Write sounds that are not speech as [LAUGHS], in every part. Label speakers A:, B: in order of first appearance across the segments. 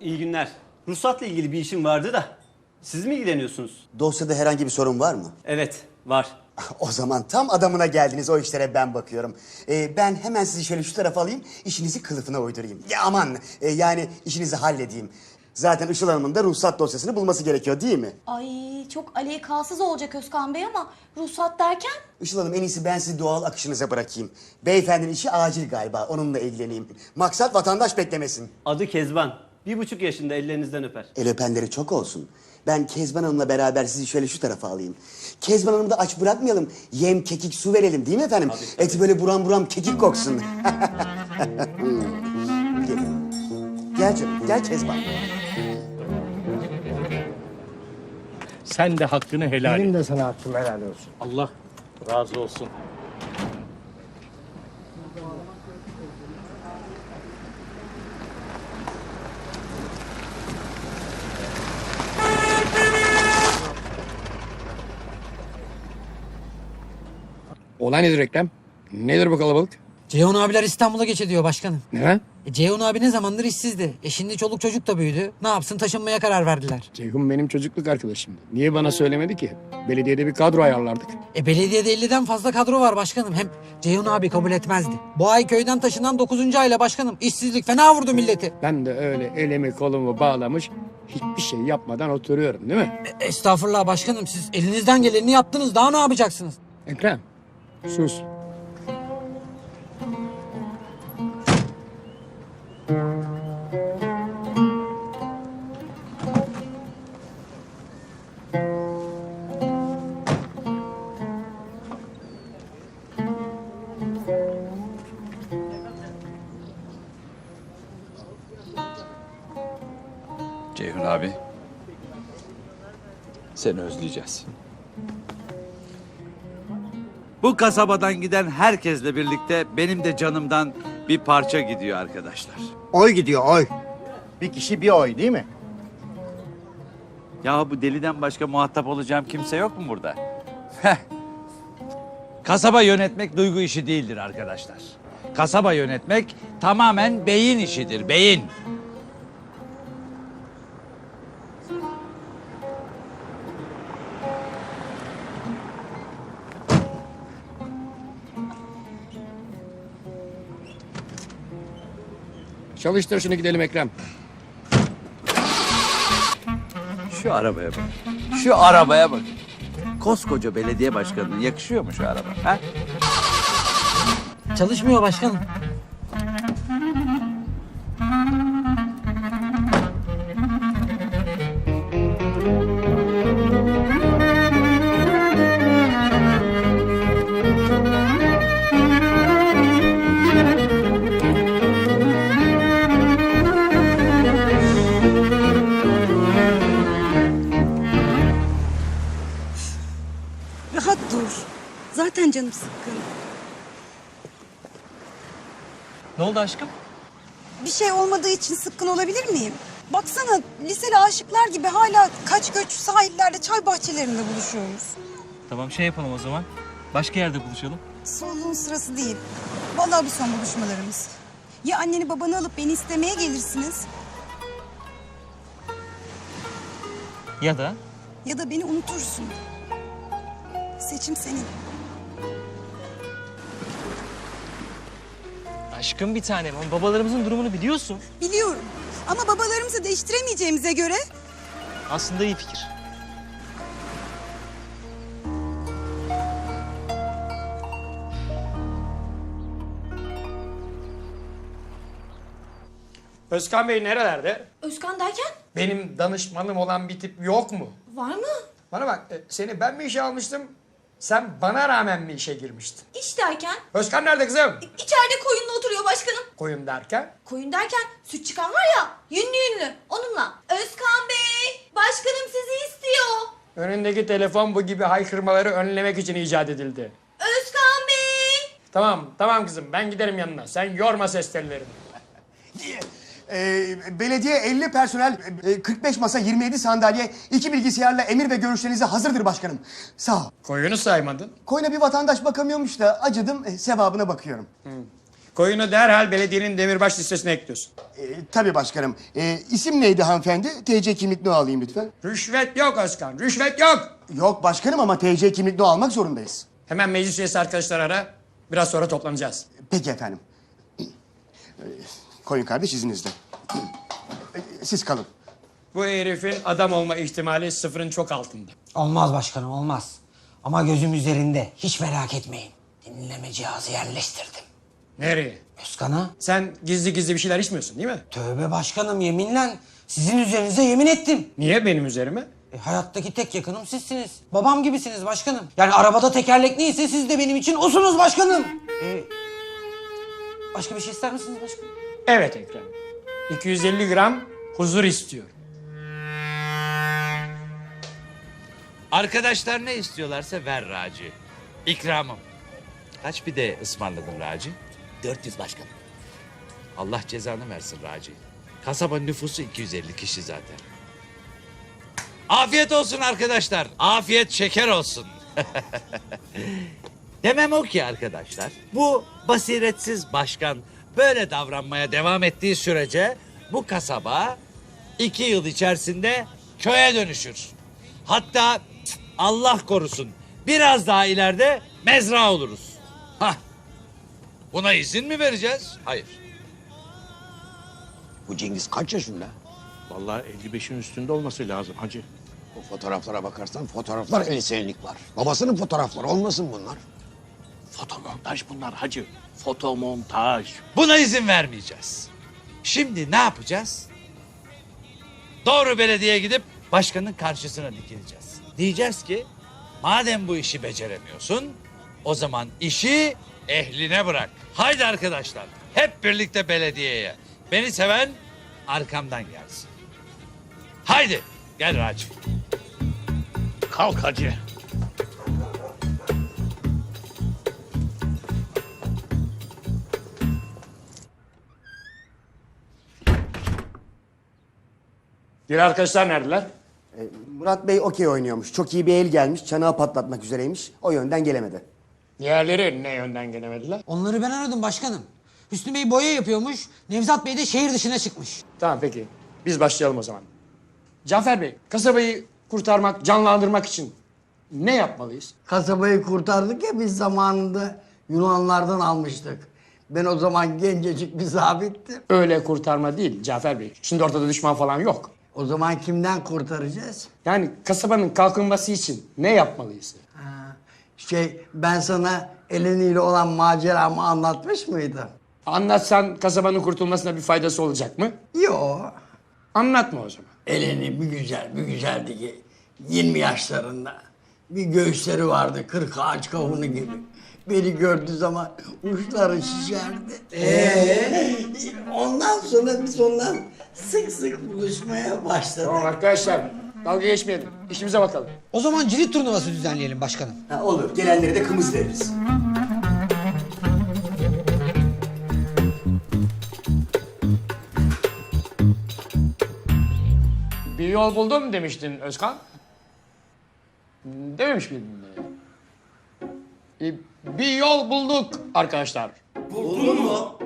A: İyi günler. Ruhsatla ilgili bir işim vardı da. Siz mi ilgileniyorsunuz?
B: Dosyada herhangi bir sorun var mı?
A: Evet, var. [LAUGHS]
B: O zaman tam adamına geldiniz. O işlere ben bakıyorum. Ee, ben hemen sizi şöyle şu tarafa alayım. işinizi kılıfına uydurayım. Ya aman e, yani işinizi halledeyim. Zaten Işıl Hanım'ın da ruhsat dosyasını bulması gerekiyor değil mi?
C: Ay çok aleyhkasız olacak Özkan Bey ama ruhsat derken?
B: Işıl Hanım en iyisi ben sizi doğal akışınıza bırakayım. Beyefendinin işi acil galiba. Onunla ilgileneyim. Maksat vatandaş beklemesin.
A: Adı Kezban. Bir buçuk yaşında ellerinizden öper.
B: El öpenleri çok olsun. Ben Kezban Hanım'la beraber sizi şöyle şu tarafa alayım. Kezban Hanım'ı da aç bırakmayalım. Yem, kekik, su verelim değil mi efendim? Eti böyle buram buram kekik koksun. [LAUGHS] Gel. Gel canım, gel Kezban.
D: Sen de hakkını helal et.
E: Benim de sana hakkım helal olsun.
D: Allah razı olsun.
E: Olay nedir reklam? Nedir bu kalabalık?
F: Ceyhun abiler İstanbul'a geç ediyor başkanım.
E: Ne?
F: E, Ceyhun abi ne zamandır işsizdi. E şimdi çoluk çocuk da büyüdü. Ne yapsın taşınmaya karar verdiler.
E: Ceyhun benim çocukluk arkadaşımdı. Niye bana söylemedi ki? Belediyede bir kadro ayarlardık.
F: E belediyede 50'den fazla kadro var başkanım. Hem Ceyhun abi kabul etmezdi. Bu ay köyden taşınan 9. ayla başkanım. İşsizlik fena vurdu milleti.
E: Ben de öyle elimi kolumu bağlamış hiçbir şey yapmadan oturuyorum değil mi?
F: E, estağfurullah başkanım siz elinizden geleni yaptınız. Daha ne yapacaksınız?
E: Ekrem sus.
G: Ceyhun abi. Seni özleyeceğiz. Bu kasabadan giden herkesle birlikte benim de canımdan bir parça gidiyor arkadaşlar.
H: Oy gidiyor oy. Bir kişi bir oy değil mi?
G: Ya bu deliden başka muhatap olacağım kimse yok mu burada? Heh. Kasaba yönetmek duygu işi değildir arkadaşlar. Kasaba yönetmek tamamen beyin işidir, beyin.
E: Çalıştır şunu gidelim Ekrem.
G: Şu arabaya bak. Şu arabaya bak. Koskoca belediye başkanının yakışıyor mu şu araba? Ha?
F: Çalışmıyor başkanım.
D: Ne oldu aşkım?
I: Bir şey olmadığı için sıkkın olabilir miyim? Baksana liseli aşıklar gibi hala kaç göç sahillerde çay bahçelerinde buluşuyoruz.
D: Tamam şey yapalım o zaman. Başka yerde buluşalım.
I: Sorduğun sırası değil. Vallahi bu son buluşmalarımız. Ya anneni babanı alıp beni istemeye gelirsiniz
D: Ya da
I: ya da beni unutursun. Seçim senin.
D: Aşkım bir tanem babalarımızın durumunu biliyorsun.
I: Biliyorum. Ama babalarımızı değiştiremeyeceğimize göre
D: Aslında iyi fikir.
E: Özkan Bey nerelerde?
C: Özkan derken?
E: Benim danışmanım olan bir tip yok mu?
C: Var mı?
E: Bana bak e, seni ben mi işe almıştım? Sen bana rağmen mi işe girmiştin?
C: İş derken?
E: Özkan nerede kızım?
C: İçeride koyunla oturuyor başkanım.
E: Koyun derken?
C: Koyun derken süt çıkan var ya yünlü yünlü onunla. Özkan Bey başkanım sizi istiyor.
E: Önündeki telefon bu gibi haykırmaları önlemek için icat edildi.
C: Özkan Bey.
E: Tamam, tamam kızım. Ben giderim yanına. Sen yorma ses tellerini.
B: Ee, belediye 50 personel, e, 45 masa, 27 sandalye, iki bilgisayarla emir ve görüşlerinize hazırdır başkanım. Sağ ol.
E: Koyunu saymadın.
B: Koyuna bir vatandaş bakamıyormuş da acıdım, e, sevabına bakıyorum.
E: Koyunu derhal belediyenin demirbaş listesine ekliyorsun.
B: E, tabii başkanım. E, isim neydi hanımefendi? TC kimlik no alayım lütfen.
E: Rüşvet yok Özkan, rüşvet yok.
B: Yok başkanım ama TC kimlik no almak zorundayız.
E: Hemen meclis üyesi arkadaşlar ara. Biraz sonra toplanacağız.
B: Peki efendim. Koyun kardeş izninizle. E, Siz kalın.
E: Bu herifin adam olma ihtimali sıfırın çok altında.
F: Olmaz başkanım olmaz. Ama gözüm üzerinde. Hiç merak etmeyin. Dinleme cihazı yerleştirdim.
E: Nereye?
F: Özkan'a.
E: Sen gizli gizli bir şeyler içmiyorsun değil mi?
F: Tövbe başkanım yeminle sizin üzerinize yemin ettim.
E: Niye benim üzerime?
F: E, hayattaki tek yakınım sizsiniz. Babam gibisiniz başkanım. Yani arabada tekerlek neyse siz de benim için osunuz başkanım. E, başka bir şey ister misiniz başkanım?
E: Evet Ekrem. 250 gram huzur istiyorum.
G: Arkadaşlar ne istiyorlarsa ver Raci. İkramım. Kaç bir de ısmarladın Raci?
F: 400 başkanım.
G: Allah cezanı versin Raci. Kasaba nüfusu 250 kişi zaten. Afiyet olsun arkadaşlar. Afiyet şeker olsun. [LAUGHS] Demem o ki arkadaşlar. Bu basiretsiz başkan böyle davranmaya devam ettiği sürece bu kasaba iki yıl içerisinde köye dönüşür. Hatta Allah korusun biraz daha ileride mezra oluruz. Hah. Buna izin mi vereceğiz? Hayır.
H: Bu Cengiz kaç yaşında?
J: Vallahi 55'in üstünde olması lazım hacı.
H: O fotoğraflara bakarsan fotoğraflar 50 senelik var. Babasının fotoğrafları olmasın bunlar.
J: Fotomontaj bunlar hacı. Fotomontaj.
G: Buna izin vermeyeceğiz. Şimdi ne yapacağız? Doğru belediyeye gidip başkanın karşısına dikileceğiz. Diyeceğiz ki madem bu işi beceremiyorsun o zaman işi ehline bırak. Haydi arkadaşlar hep birlikte belediyeye. Beni seven arkamdan gelsin. Haydi gel Raci.
J: Kalk hacı.
E: Diğer arkadaşlar neredeler?
B: E, Murat Bey okey oynuyormuş. Çok iyi bir el gelmiş. Çanağı patlatmak üzereymiş. O yönden gelemedi.
E: Diğerleri ne yönden gelemediler?
F: Onları ben aradım başkanım. Hüsnü Bey boya yapıyormuş. Nevzat Bey de şehir dışına çıkmış.
E: Tamam peki. Biz başlayalım o zaman. Cafer Bey, kasabayı kurtarmak, canlandırmak için ne yapmalıyız?
K: Kasabayı kurtardık ya biz zamanında Yunanlardan almıştık. Ben o zaman gencecik bir zabittim.
E: Öyle kurtarma değil Cafer Bey. Şimdi ortada düşman falan yok.
K: O zaman kimden kurtaracağız?
E: Yani kasabanın kalkınması için ne yapmalıyız?
K: Ha, şey ben sana Eleni ile olan maceramı anlatmış mıydım?
E: Anlatsan kasabanın kurtulmasına bir faydası olacak mı?
K: Yo.
E: Anlatma o zaman.
K: Eleni bir güzel bir güzeldi ki 20 yaşlarında. Bir göğüsleri vardı kırk ağaç kavunu gibi. Beni gördüğü zaman uçları şişerdi. Ee? Ondan sonra biz ondan sık sık buluşmaya başladık.
E: Tamam arkadaşlar, dalga geçmeyelim. İşimize bakalım.
F: O zaman cirit turnuvası düzenleyelim başkanım.
B: Ha, olur. Gelenleri de kımız veririz.
E: Bir yol buldum demiştin Özkan. Dememiş miydin? Ee, Bir yol bulduk arkadaşlar. Buldun mu?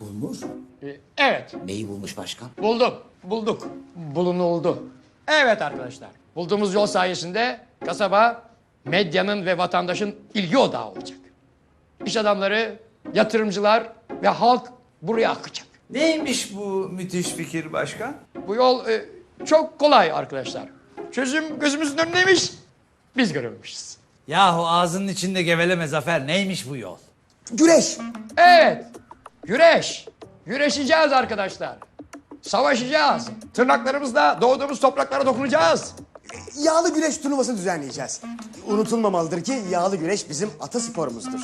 E: Bulmuş? Evet.
K: Neyi bulmuş başkan?
E: Buldum. Bulduk. Bulunuldu. Evet arkadaşlar. Bulduğumuz yol sayesinde kasaba medyanın ve vatandaşın ilgi odağı olacak. İş adamları, yatırımcılar ve halk buraya akacak.
L: Neymiş bu müthiş fikir başkan?
E: Bu yol e, çok kolay arkadaşlar. Çözüm gözümüzün önündeymiş. Biz görememişiz.
G: Yahu ağzının içinde geveleme Zafer. Neymiş bu yol?
B: Güreş.
E: Evet. Güreş. Güreşeceğiz arkadaşlar. Savaşacağız. Tırnaklarımızla doğduğumuz topraklara dokunacağız.
B: Yağlı güreş turnuvası düzenleyeceğiz. Unutulmamalıdır ki yağlı güreş bizim atasporumuzdur.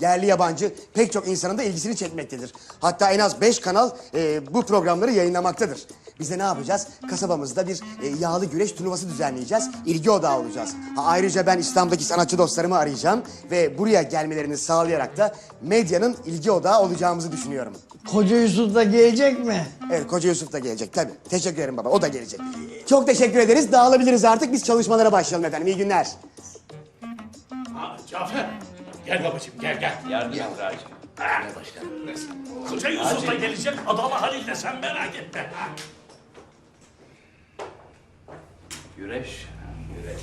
B: Yerli yabancı pek çok insanın da ilgisini çekmektedir. Hatta en az beş kanal e, bu programları yayınlamaktadır. Biz de ne yapacağız? Kasabamızda bir e, yağlı güreş turnuvası düzenleyeceğiz. İlgi odağı olacağız. Ha, ayrıca ben İstanbul'daki sanatçı dostlarımı arayacağım ve buraya gelmelerini sağlayarak da medyanın ilgi odağı olacağımızı düşünüyorum.
K: Koca Yusuf da gelecek mi?
B: Evet Koca Yusuf da gelecek tabii. Teşekkür ederim baba o da gelecek. Çok teşekkür ederiz. Dağılabiliriz artık. Biz çalışmalara başlayalım efendim. İyi günler.
J: Cafer. Gel babacığım gel gel.
L: Yardım et Raci.
J: Koca Yusuf da gelecek, Adalı Halil de sen merak etme.
G: Güreş, güreş.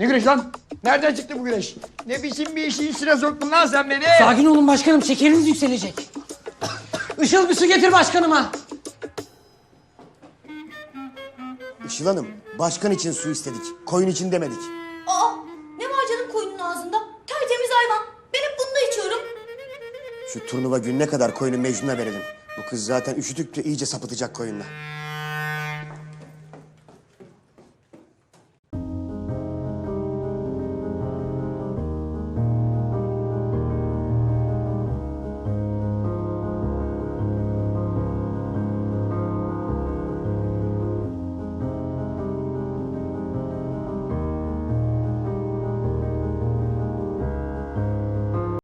E: Ne güreş lan? Nereden çıktı bu güreş? Ne biçim bir işin içine soktun lan sen beni?
F: Sakin olun başkanım şekeriniz yükselecek. Işıl bir su getir başkanıma.
B: Işıl Hanım, başkan için su istedik. Koyun için demedik.
C: Aa ne var canım koyunun ağzında? Tertemiz hayvan. Ben hep bunu da içiyorum.
B: Şu turnuva gününe kadar koyunu Mecnun'a verelim. Bu kız zaten üşütükçe iyice sapıtacak koyunla.